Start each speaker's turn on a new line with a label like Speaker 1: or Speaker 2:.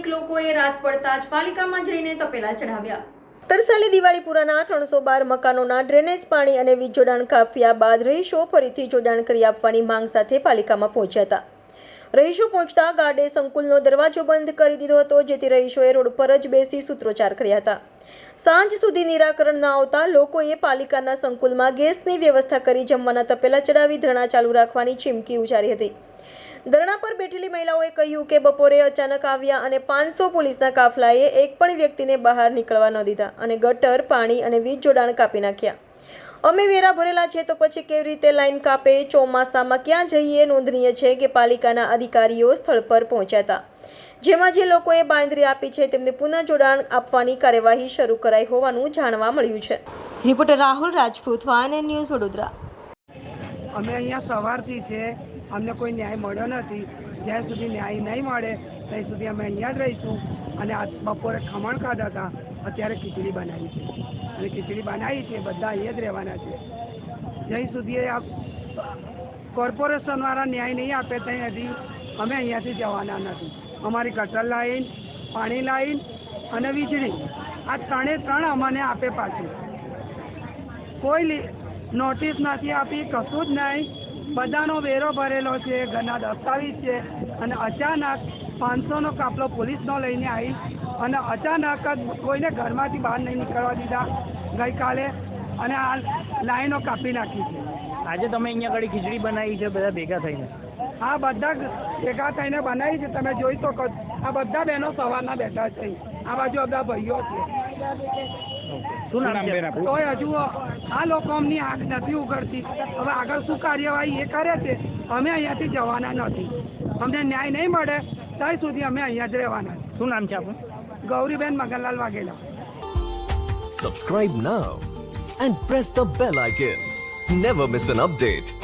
Speaker 1: સ્થાનિક લોકોએ રાત પડતા જ પાલિકામાં જઈને તપેલા ચઢાવ્યા. તરસાલી દિવાળીપુરાના ત્રણસો બાર મકાનોના ડ્રેનેજ પાણી અને વીજ જોડાણ કાપ્યા બાદ રહીશો ફરીથી જોડાણ કરી આપવાની માંગ સાથે પાલિકામાં પહોંચ્યા હતા. રહીશો પહોંચતા ગાર્ડે સંકુલનો દરવાજો બંધ કરી દીધો હતો, જેથી રહીશોએ રોડ પર જ બેસી સૂત્રોચ્ચાર કર્યા હતા. સાંજ સુધી નિરાકરણ ન આવતા લોકોએ પાલિકાના સંકુલમાં ગેસની વ્યવસ્થા કરી જમવાના તપેલા ચડાવી ધરણા ચાલુ રાખવાની ચીમકી ઉચ્ચારી હતી. ધરણા પર બેઠેલી મહિલાઓએ કહ્યું કે બપોરે અચાનક આવ્યા અને પાંચસો પોલીસના કાફલાએ એક પણ વ્યક્તિને બહાર નીકળવા ન દીધા અને ગટર, પાણી અને વીજ જોડાણ કાપી નાખ્યા. અમે વેરા ભરેલા છે તો પછી કેવી રીતે લાઈન કાપે? ચોમાસામાં ક્યાં જઈએ? નોંધનીય છે કે પાલિકાના અધિકારીઓ સ્થળ પર પહોંચ્યા હતા. જેમાં જે લોકોએ બાંધરી આપી છે તેમને પુનઃ જોડાણ આપવાની કાર્યવાહી શરૂ કરાઈ હોવાનું જાણવા મળ્યું છે. Reporter Rahul Rajput van news Vadodara.
Speaker 2: અમે અહીંયા સવારથી છે. અમને કોઈ ન્યાય મળ્યો નથી. જ્યાં સુધી ન્યાય નહીં મળે ત્યાં સુધી અમે અહીંયા જ રહીશું. અને આ બપોરે ખમણ ખાધા હતા. અત્યારે ખીચડી બનાવી છે. અને ખીચડી બનાવી છે, બધા અહીંયા જ રહેવાના છે. જ્યાં સુધી આ કોર્પોરેશનવાળા ન્યાય નહીં આપે, ત્યાં હજી અમે અહીંયાથી જવાના નથી. અમારી ગટર લાઈન પાણી લાઈન અને વીજળી. આ ત્રણે ત્રણ અમને આપે પાછું. કોઈ નોટિસ નથી આપી, કશું જ નહીં. બધાનો વેરો ભરેલો છે, ઘરના દસ્તાવેજ છે. અને અચાનક પાંચસોનો કાપલો પોલીસનો લઈને આવી. અને અચાનક જ કોઈને ઘરમાંથી બહાર નહીં નીકળવા દીધા ગઈકાલે અને આ લાઈનો કાપી નાખી છે.
Speaker 3: આજે તમે અહીંયા ઘડી ખીચડી બનાવી છે બધા ભેગા થઈને?
Speaker 2: આ બધા ભેગા થઈને બનાવી છે તમે જોઈ તો. આ બધા બહેનો સવારના બેઠા છે. આ બાજુ બધા ભાઈઓ છે.
Speaker 3: શું નામ છે
Speaker 2: તોય હજુ આ લોકો અમની આંખ નથી ઉઘડતી. હવે આગળ શું કાર્યવાહી એ કરે છે? અમે અહીંયાથી જવાના નથી. અમને ન્યાય નહીં મળે ત્યાં સુધી અમે અહીંયા જ રહેવાના
Speaker 3: શું નામ છે આપનું?
Speaker 2: Gauriben Maganlal Vaghela
Speaker 4: Subscribe now and press the bell icon. Never miss an update.